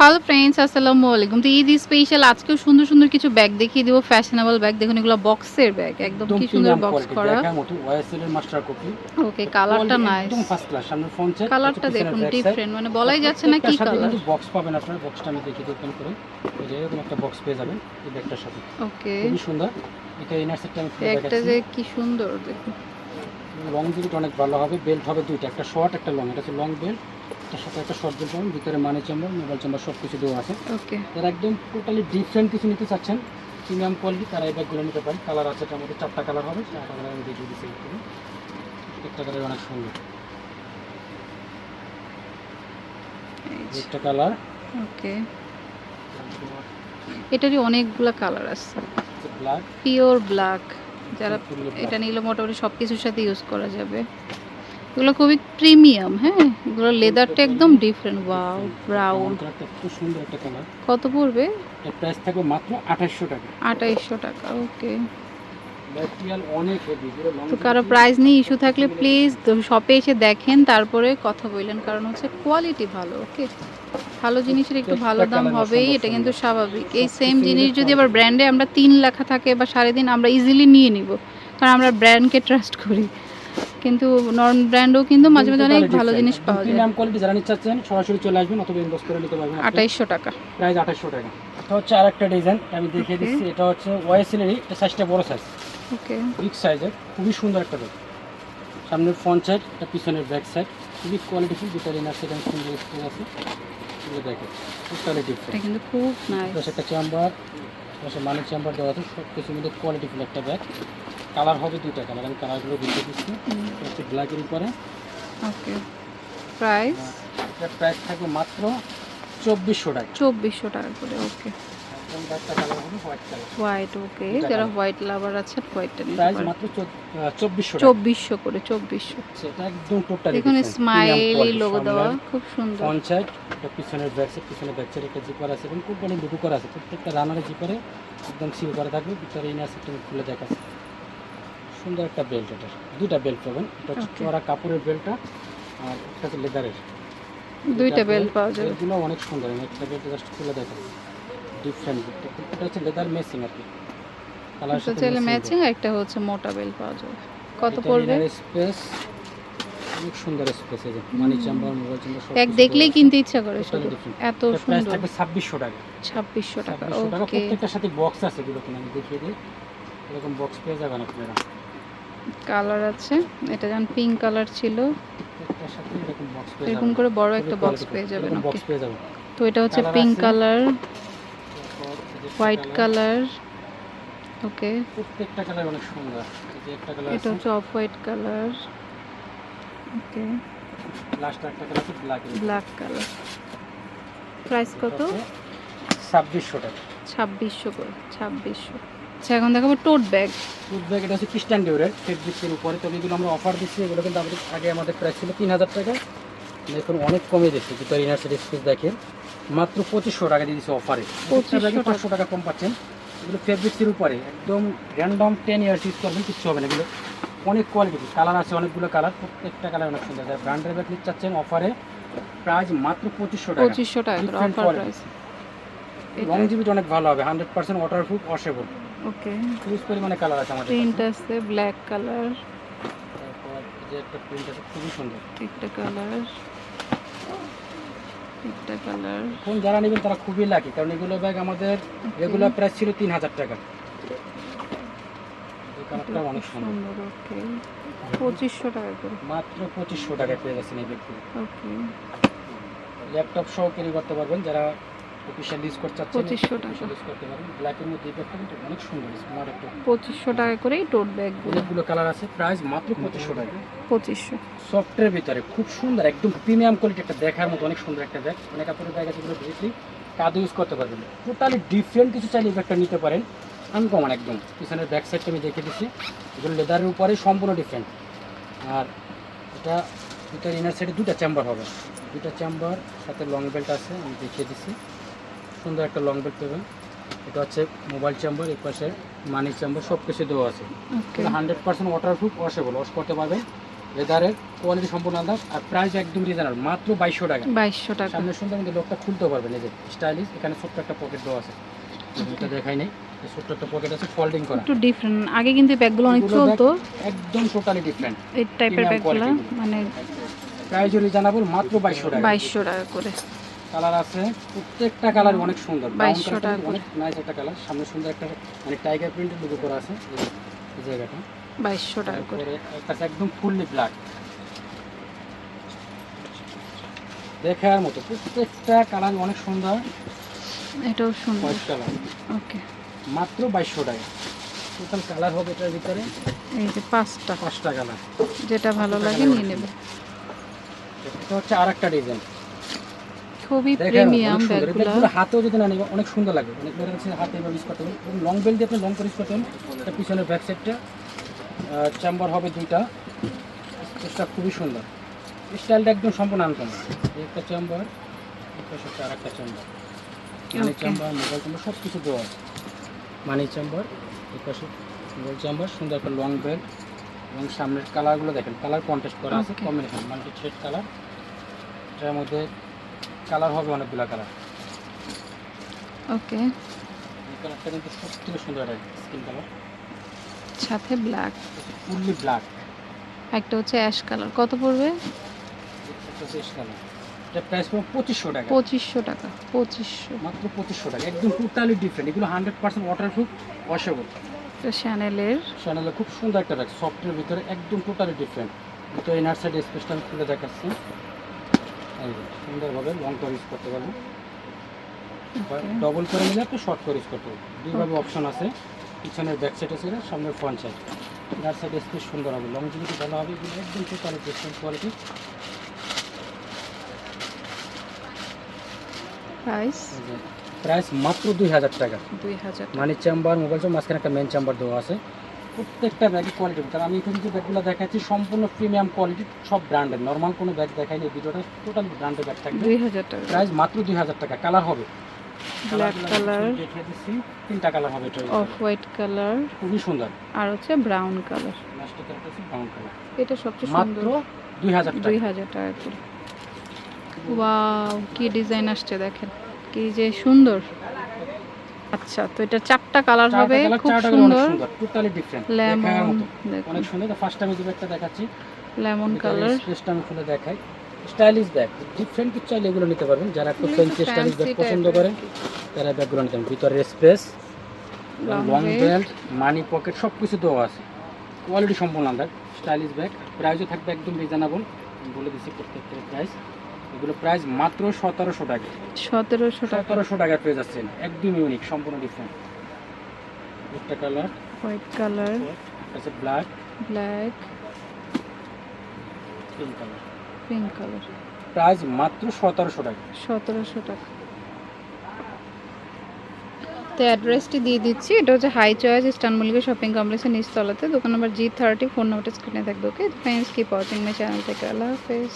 Hello friends আসসালামু আলাইকুম। তো ঈদ স্পেশাল আজকেও সুন্দর সুন্দর কিছু ব্যাগ দেখিয়ে দিব ফ্যাশনেবল ব্যাগ দেখুন এগুলো বক্সের ব্যাগ একদম কি সুন্দর বক্স করা। ওকে কালারটা নাইস একদম ফার্স্ট ক্লাস সামনে ফ্রন্ট সাইড কালারটা দেখুন ডিফারেন্ট মানে বলাই যাচ্ছে না কি কালার কিন্তু বক্স পাবেন আপনারা বক্সটা আমি দেখিয়ে ওপেন করে। এই যে এরকম একটা বক্স পেয়ে যাবেন এই ব্যাগটার সাথে। ওকে খুবই সুন্দর। এটা ইনার সেটটা আমি ব্যাগটা যে কি সুন্দর দেখুন। লং জিবিটা অনেক ভালো হবে বেল্ট হবে দুইটা একটা শর্ট একটা লং এটা হচ্ছে লং বেল্ট সাথে একটা শর্ট বেল্ট পাবেন ভিতরে মানি চেম্বার মোবাইল চেম্বার সব কিছু দেওয়া আছে। ওকে যারা একদম টোটালি ডিফারেন্ট কিছু নিতে চাচ্ছেন প্রিমিয়াম কোয়ালিটি তারা এই ব্যাগগুলো নিতে পারেন কালার আছে এটার মধ্যে চারটা কালার হবে চারটা কালার আমি দেখিয়ে দিচ্ছি একটা কালার অনেক সুন্দর। একটা কালার ওকে এটারই অনেকগুলো কালার আছে। ব্ল্যাক পিওর ব্ল্যাক যারা এটা নিলে মোটামুটি সব কিছুর সাথে ইউজ করা যাবে। এগুলো খুবই প্রিমিয়াম হ্যাঁ? এগুলো লেদারটা একদম ডিফারেন্ট ওয়াও ব্রাউন খুব সুন্দর একটা কালার কত পড়বে? এর প্রাইস থাকবে মাত্র আঠাশশো টাকা। আঠাইশশো টাকা ওকে ম্যাটেরিয়াল অনেক হেভি পুরো লং তো কারও প্রাইস নিয়ে ইস্যু থাকলে প্লিজ শপে এসে দেখেন তারপরে কথা বললেন কারণ হচ্ছে কোয়ালিটি ভালো ওকে ভালো জিনিসের একটু ভালো দাম হবেই এটা কিন্তু স্বাভাবিক। এই সেম জিনিস যদি আবার ব্র্যান্ডে আমরা তিন লেখা থাকে বা সাড়ে দিন আমরা ইজিলি নিয়ে নিব কারণ আমরা ব্র্যান্ডকে ট্রাস্ট করি। কিন্তু নন ব্র্যান্ডও কিন্তু মাঝে মাঝে অনেক ভালো জিনিস পাওয়া যায়। প্রিমিয়াম কোয়ালিটি যারা নিতে চাচ্ছেন সরাসরি চলে আসবেন অথবা ইনবক্স করে নিতে পারবেন আঠাইশশো টাকা। প্রাইস আঠাশশো টাকা। এটা হচ্ছে আরেকটা ডিজাইন আমি দেখিয়ে. দিচ্ছি। এটা হচ্ছে ওয়াইসিলেরই এটা সাইজটা বড় সাইজ ওকে বিগ সাইজের খুবই সুন্দর একটা ব্যাগ সামনের ফ্রন্ট সাইড এটা পিছনের ব্যাক সাইড খুবই কোয়ালিটিফুল ইনার সাইড আমি সুন্দর স্পেস আছে। এগুলো দেখে টোটালি এটা কিন্তু খুব নাইস পাশে একটা চেম্বার পাশে মানি চেম্বার দেওয়া আছে। সব কিছু মধ্যে কোয়ালিটিফুল একটা ব্যাগ কালার হবে দুইটা কালার। আমি কালারগুলো দেখিয়ে দিচ্ছি। এটা হচ্ছে ব্ল্যাকের উপরে। ওকে। প্রাইস? এটার প্রাইস থাকবে মাত্র চব্বিশশো টাকা। চব্বিশশো টাকা করে okay. White colour white okay. যারা হোয়াইট লাভার আছেন হোয়াইটটা নিতে প্রাইস পারেন। মাত্র চব্বিশশো টাকা। চব্বিশশো করে চব্বিশশো। সেটা একদম টোটালি দেখুন স্মাইলি লোগো দেওয়া খুব সুন্দর। সাইড এটা পিছনের ব্যাক সাইড পিছনের ব্যাক সাইড একটা জিপার আছে এবং খুব কোম্পানি লুকু করা আছে। প্রত্যেকটা রানারের জিপারে একদম সিল করা থাকবে। ভিতরে ইনার সিস্টেম খুলে দেখাচ্ছে। সুন্দর একটা বেল্ট এটা। দুইটা বেল্ট পাবেন। এটা হচ্ছে. চড়া কাপড়ের বেল্টটা আর একটা হচ্ছে লেদারের দুইটা বেল্ট পাওয়া যাবে। বেল্টগুলো অনেক সুন্দর। একটা বেল্ট জাস্ট খুলে দেখাচ্ছি ডিফারেন্ট এটা হচ্ছে লেদার মেসিং আর কি। কালার একটা চাইলে ম্যাচিং একটা হচ্ছে মোটা বেল্ট পাওয়া যাবে। কত পড়বে? স্পেস অনেক সুন্দর স্পেস যে। মানি চেম্বার মোবাইল চেম্বার সব এক দেখলেই কিনতে ইচ্ছা করে শুধু। এত সুন্দর। থাকবে ছাব্বিশশো টাকা। ছাব্বিশশো টাকা ছাব্বিশশো টাকা। ওকে প্রত্যেকটার সাথে বক্স আছে এগুলো কিনে। আমি দেখিয়ে দিই। এরকম বক্স পেয়ে যাবেন আপনারা। কালার আছে। এটা যেমন পিঙ্ক কালার ছিল। এরকম করে বড় একটা বক্স পেয়ে যাবেন তো এটা হচ্ছে pink colour white colour okay প্রত্যেকটা কালার অনেক সুন্দর। যে একটা কালার এটা হচ্ছে off white colour okay last একটা কালার আছে ব্ল্যাক ব্ল্যাক কালার প্রাইস কত? ছাব্বিশশো টাকা। ছাব্বিশশো করে ছাব্বিশশো। আচ্ছা এখন দেখাবো টোট ব্যাগ ফুড ব্যাগ এটা হচ্ছে খ্রিস্টান ডিউরের ফেব্রিক্সের উপরে। তবে এগুলো আমরা অফার দিচ্ছি এগুলো কিন্তু আমাদের আগে আমাদের প্রাইস ছিল তিন হাজার টাকা। এখন অনেক কমে দিচ্ছি ভিতরে ইনার সাইড স্পেস দেখেন। মাত্র পঁচিশশো টাকা দিয়ে দিচ্ছি অফারে 2500 টাকা। পাঁচশো টাকা কম পাচ্ছেন। এগুলো ফেব্রিক্সের উপরে একদম র্যান্ডম টেন ইয়ার্স ইউজ করবেন কিচ্ছু হবে না এগুলো। অনেক কোয়ালিটি কালার আছে অনেকগুলো কালার প্রত্যেকটা কালার অনেক সুন্দর। ব্র্যান্ডের ব্যাগ নিতে চাচ্ছেন অফারে প্রাইস মাত্র পঁচিশশো টাকা। পঁচিশশো টাকা লং জিবিটা অনেক ভালো হবে hundred percent water proof washable okay. Huge পরিমাণে কালার আছে আমাদের প্রিন্ট আছে ব্ল্যাক কালার তারপর যে একটা প্রিন্ট আছে খুবই সুন্দর। একটা কালার একটা কালার ফোন যারা নেবেন তারা খুবই লাকি কারণ এগুলো ব্যাগ আমাদের রেগুলার প্রাইস ছিল তিন হাজার টাকা। এই কালারটা অনেক সুন্দর। ওকে। পঁচিশশো টাকা করে। মাত্র পঁচিশশো টাকায় পেয়ে যাচ্ছেন এই ব্যাগগুলো ওকে। ল্যাপটপ সহ ক্যারি করতে পারবেন যারা অফিসিয়াল ইউজ করতে চাচ্ছেন 2500 টাকা। ইউজ করতে পারবেন ব্ল্যাকের মধ্যে এই ব্যাগটা কিন্তু অনেক সুন্দর স্মার্ট একটা টাকা করেই টোট ব্যাগগুলো অনেকগুলো কালার আছে প্রাইস মাত্র পঁচিশশো টাকা। পঁচিশশো। সফটের ভিতরে খুব সুন্দর একদম প্রিমিয়াম কোয়ালিটি একটা দেখার মতো অনেক সুন্দর একটা ব্যাগ অনেক আপনার ব্যাগ আছে বেশি কাদু ইউজ করতে পারবেন। টোটালি ডিফারেন্ট কিছু চাইলে ব্যাগটা নিতে পারেন। আনকমন একদম। পিছনের ব্যাক সাইডটা আমি দেখে দিচ্ছি। এগুলো লেদারের উপরে সম্পূর্ণ ডিফারেন্ট আর এটা ভিতরে ইনার সাইডে দুটা চেম্বার হবে। দুটা চেম্বার সাথে লং বেল্ট আছে আমি দেখিয়ে দিচ্ছি। সুন্দর একটা লং বেল্ট পাবেন এটা হচ্ছে মোবাইল চেম্বার এই পাশে মানি চেম্বার সব কিছু দেওয়া আছে। Okay hundred percent water proof washable wash করতে পারবেন। লেদারের কোয়ালিটি সম্পূর্ণ আলাদা। আর প্রাইস একদম রিজনেবল মাত্র বাইশশো টাকা। বাইশশো টাকা। সামনে সুন্দর কিন্তু লোকটা খুলতেও পারবেন এই যে স্টাইলিশ এখানে ছোট্ট একটা পকেট দেওয়া আছে। এটা দেখাই নেই। ছোট্ট একটা পকেট আছে ফোল্ডিং করা। একটু ডিফারেন্ট আগে কিন্তু ব্যাগগুলো অনেক চলতো। একদম টোটালি ডিফারেন্ট এই টাইপের ব্যাগগুলো। মানে প্রাইস রিজনেবল মাত্র বাইশশো টাকা। বাইশশো টাকা করে। কালার আছে। প্রত্যেকটা কালার অনেক সুন্দর। ব্রাউন 2200 কালার অনেক নাইস একটা কালার। সামনে সুন্দর একটা মানে টাইগার প্রিন্টের লোগো করা আছে এই জায়গাটা। বাইশশো টাকা করে। আছে একদম ফুললি ব্ল্যাক দেখার মতো প্রত্যেকটা কালার অনেক সুন্দর। এটাও সুন্দর। কালার ওকে মাত্র বাইশশো টাকা। টোটাল কালার হবে এটার ভিতরে? এই যে পাঁচটা। পাঁচটা কালার যেটা ভালো লাগে নিয়ে নেবে। এটা হচ্ছে আর একটা ডিজাইন খুবই প্রিমিয়াম ব্যাগগুলো। হাতেও যদি না নেবে অনেক সুন্দর লাগবে অনেক মেয়েরা হচ্ছে হাতে এবার ইউজ করতে পারবেন লং বেল দিয়ে আপনি লং করে ইউজ করতে পারেন। এটা পিছনের ব্যাক সাইডটা চেম্বার হবে দুইটা। স্পেসটা খুবই সুন্দর। স্টাইলটা একদম সম্পূর্ণ আনকমন একটা চেম্বার একটা হচ্ছে আর একটা chamber money chamber mobile chamber সব কিছু দেওয়া আছে। মানি চেম্বার এই পাশে মোবাইল চেম্বার সুন্দর একটা লং বেল এবং সামনের কালারগুলো দেখেন। কালার কন্টেস্ট করা আছে কম্বিনেশন মাল্টি শেড কালার এটার মধ্যে কালার হবে অনেকগুলো কালার। ওকে। এই কালারটা কিন্তু সুন্দর একটা স্কিন কালার সাথে ব্ল্যাক ফুললি ব্ল্যাক একটা হচ্ছে অ্যাশ কালার কত পড়বে? কালার এটা প্রাইস পড়বে পঁচিশশো টাকা। পঁচিশশো টাকা। পঁচিশশো। মাত্র পঁচিশশো টাকা। একদম টোটালি ডিফারেন্ট এগুলো হান্ড্রেড পার্সেন্ট ওয়াটারপ্রুফ ওয়াশেবল এটা শ্যানেলের খুব সুন্দর একটা ব্যাগ সফটের ভিতরে একদম টোটালি ডিফারেন্ট তো এই নার্সারি স্পেসটা আমি খুলে দেখাচ্ছি। সুন্দরভাবে লং করে ইউজ করতে পারবেন। ডবল করে নিলে আপনি শর্ট করে ইউজ করতে পারবেন। দুইভাবে অপশন আছে। পিছনের ব্যাক সাইড আছে সামনের ফ্রন্ট সাইড নার্সারি স্পেস সুন্দর হবে। লং যদি ভালো হবে একদম totally different quality price price মাত্র দুই হাজার টাকা। দুই হাজার মানি চেম্বার মোবাইল মাঝখানে একটা মেন চেম্বার দেওয়া আছে। প্রত্যেকটা ব্যাগের কোয়ালিটি কারণ আমি এখানে যে ব্যাগগুলো দেখাচ্ছি সম্পূর্ণ প্রিমিয়াম কোয়ালিটি সব ব্র্যান্ডের নর্মাল কোনো ব্যাগ দেখাইনি ভিডিওটা টোটাল ব্র্যান্ডের ব্যাগ থাকবে। দুই হাজার টাকা। প্রাইস মাত্র দুই হাজার টাকা। কালার হবে। ব্ল্যাক কালার দেখিয়ে দিচ্ছি। তিনটা কালার হবে এটা। অফ হোয়াইট কালার খুবই সুন্দর। আর হচ্ছে ব্রাউন কালার লাস্টে ব্রাউন কালার এটা সবচেয়ে সুন্দর। টাকা। টাকা করে। ওয়াও কি ডিজাইন আসছে দেখেন। কি যে সুন্দর। আচ্ছা তো এটা চারটা কালার হবে খুব সুন্দর। টোটালি ডিফারেন্ট লেমন অনেক সুন্দর ফার্স্ট আমি যে ব্যাগটা দেখাচ্ছি। লেমন কালার স্পেসটা আমি খুলে দেখাই। স্টাইলিশ ব্যাগ ডিফারেন্ট কিছু চাইলে এগুলো নিতে পারবেন। যারা একটু ফ্যান্সি স্টাইলিশ ব্যাগ পছন্দ করেন তারা ব্যাগগুলো নিতে পারেন ভিতরে space long belt money pocket সব কিছু দেওয়া আছে। কোয়ালিটি সম্পূর্ণ আলাদা। স্টাইলিশ ব্যাগ প্রাইসও থাকবে একদম রিজনেবল বলে দিচ্ছি প্রত্যেকটা প্রাইস এগুলো প্রাইস মাত্র সতেরোশো টাকা। সতেরোশো টাকা। সতেরোশো টাকা পেয়ে যাচ্ছেন। একদম ইউনিক সম্পূর্ণ ডিফারেন্ট একটা কালার হোয়াইট কালার আছে black black pink colour pink colour price মাত্র সতেরোশো টাকা। সতেরোশো টাকা। তো অ্যাড্রেসটি দিয়ে দিচ্ছি। এটা হচ্ছে High Choice Eastern Mallika shopping কমপ্লেক্সের নিচতলাতে। দোকান নম্বর জি থার্টি ফোন নাম্বারটা স্ক্রিনে থাকবে okay friends keep watching my channel থেকে আল্লাহ হাফেজ।